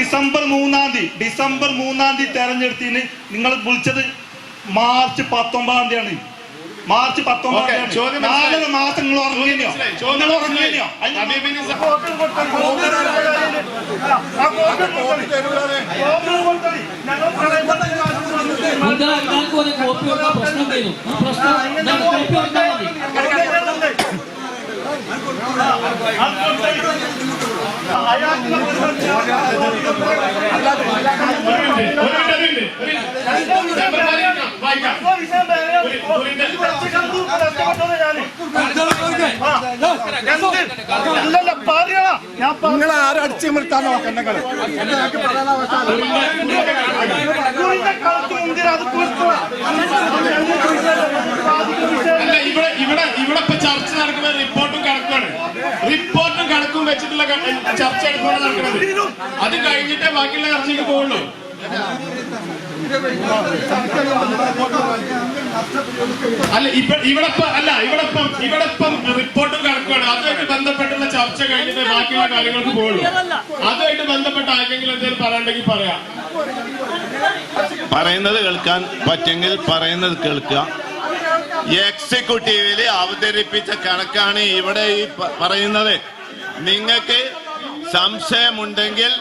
December മൂന്നാം തീയതി December മൂന്നാം തീയതി തെരഞ്ഞെടുത്തിന് നിങ്ങൾ വിളിച്ചത് മാർച്ച് പത്തൊമ്പതാം തീയതിയാണ്. മാർച്ച് പത്തൊമ്പതാം തീയതി നാലര. മാസം നിങ്ങൾ ഉറങ്ങിയോ നിങ്ങൾ. ഉറങ്ങിയോ പ്രശ്നം പ്രശ്നം നിങ്ങൾ ആരും അടിച്ചു നിർത്താൻ നോക്കണ്ടെങ്കിൽ ഇവിടെ ഇവിടെ ഇവിടെ ഇപ്പൊ ചർച്ച നടക്കുന്ന റിപ്പോർട്ടും കണക്കാണ് റിപ്പോർട്ടും വെച്ചിട്ടുള്ള ക- ചർച്ച എടുക്കുകയാണ് നടക്കുന്നത്. അത് കഴിഞ്ഞിട്ടേ ബാക്കിയുള്ള ചർച്ചയ്ക്ക് പോകുള്ളൂ അല്ല ഇവിടെ അല്ല ഇവിടെ ഇവിടെ റിപ്പോർട്ടും കണക്കുമാണ്. അതുമായിട്ട് ബന്ധപ്പെട്ടുള്ള ചർച്ച കഴിഞ്ഞിട്ട് ബാക്കിയുള്ള കാര്യങ്ങൾക്ക് പോകുള്ളൂ അതുമായിട്ട് ബന്ധപ്പെട്ട ആരെങ്കിലും എന്തെങ്കിലും പറയാണ്ടെങ്കിൽ പറയാം. പറയുന്നത് കേൾക്കാൻ പറ്റെങ്കിൽ പറയുന്നത് കേൾക്കുക. എക്സിക്യൂട്ടീവിൽ അവതരിപ്പിച്ച കണക്കാണ് ഇവിടെ ഈ പറയുന്നത്. നിങ്ങൾക്ക് സംശയമുണ്ടെങ്കിൽ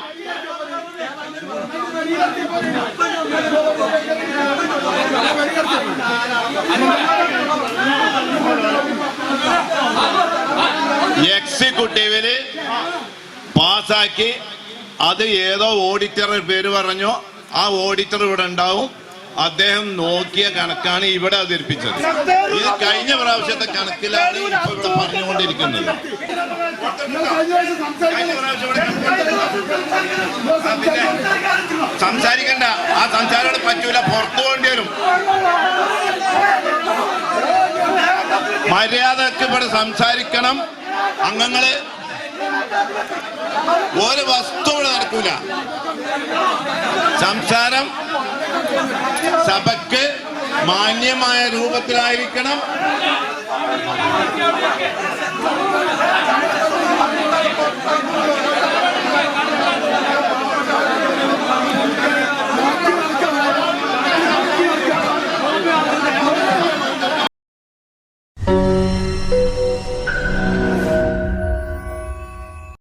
എക്സിക്യൂട്ടീവിൽ പാസാക്കി അത് ഏതോ ഓഡിറ്റർ പേര് പറഞ്ഞു. ആ ഓഡിറ്റർ ഇവിടെ ഉണ്ടാവും. അദ്ദേഹം നോക്കിയ കണക്കാണ് ഇവിടെ അവതരിപ്പിച്ചത്. ഇത് കഴിഞ്ഞ പ്രാവശ്യത്തെ കണക്കിലാണ് ഇപ്പൊ പറഞ്ഞുകൊണ്ടിരിക്കുന്നത്. സംസാരിക്കണ്ട. ആ സംസാരം പറ്റൂല. പുറത്തു വേണ്ടി വരും. മര്യാദയ്ക്ക് ഇവിടെ സംസാരിക്കണം. അംഗങ്ങൾ ഒരു വസ്തു ഇവിടെ നടക്കൂല. സംസാരം സഭയ്ക്ക് മാന്യമായ രൂപത്തിലായിരിക്കണം.